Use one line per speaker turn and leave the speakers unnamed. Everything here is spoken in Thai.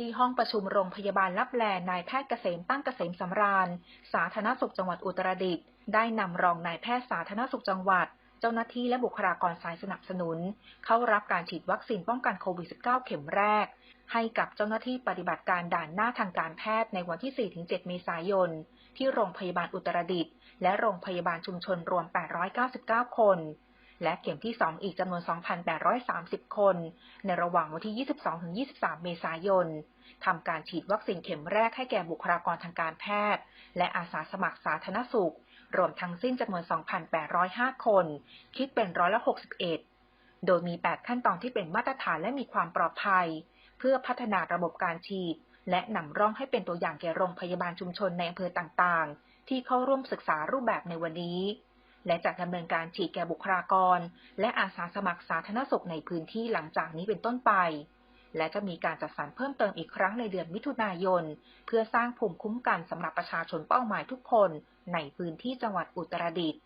ที่ห้องประชุมโรงพยาบาลลับแลนายแพทย์เกษมตั้งเกษมสำราญ สาธารณสุขจังหวัดอุตรดิตถ์ได้นำรองนายแพทย์สาธารณสุขจังหวัด เจ้าหน้าที่และบุคลากรสายสนับสนุน เข้ารับการฉีดวัคซีนป้องกันโควิด -19 เข็มแรก ให้กับเจ้าหน้าที่ปฏิบัติการด่านหน้าทางการแพทย์ในวันที่ 4-7 เมษายน ที่โรงพยาบาลอุตรดิตถ์และโรงพยาบาลชุมชนรวม 899 คน และเข็มที่ 2 อีกจำนวน 2,830 คน ในระหว่างวันที่ 22-23 เมษายนทำการฉีดวัคซีนเข็มแรกให้แก่บุคลากรทางการแพทย์ และอาสาสมัครสาธารณสุข รวมทั้งสิ้นจำนวน 2,805 คน คิดเป็นร้อยละ 61 โดยมี 8 ขั้นตอนที่เป็นมาตรฐานและมีความปลอดภัย เพื่อพัฒนาระบบการฉีด และนำร่องให้เป็นตัวอย่างแก่โรงพยาบาลชุมชนในอำเภอต่างๆ ที่เข้าร่วมศึกษารูปแบบในวันนี้ และจะดำเนินการฉีดแก่บุคลากร และอาสาสมัครสาธารณสุขในพื้นที่หลังจากนี้เป็นต้นไป และจะมีการจัดสรรเพิ่มเติมอีกครั้งในเดือนมิถุนายน เพื่อสร้างภูมิคุ้มกันสำหรับประชาชนเป้าหมายทุกคนในพื้นที่จังหวัดอุตรดิตถ์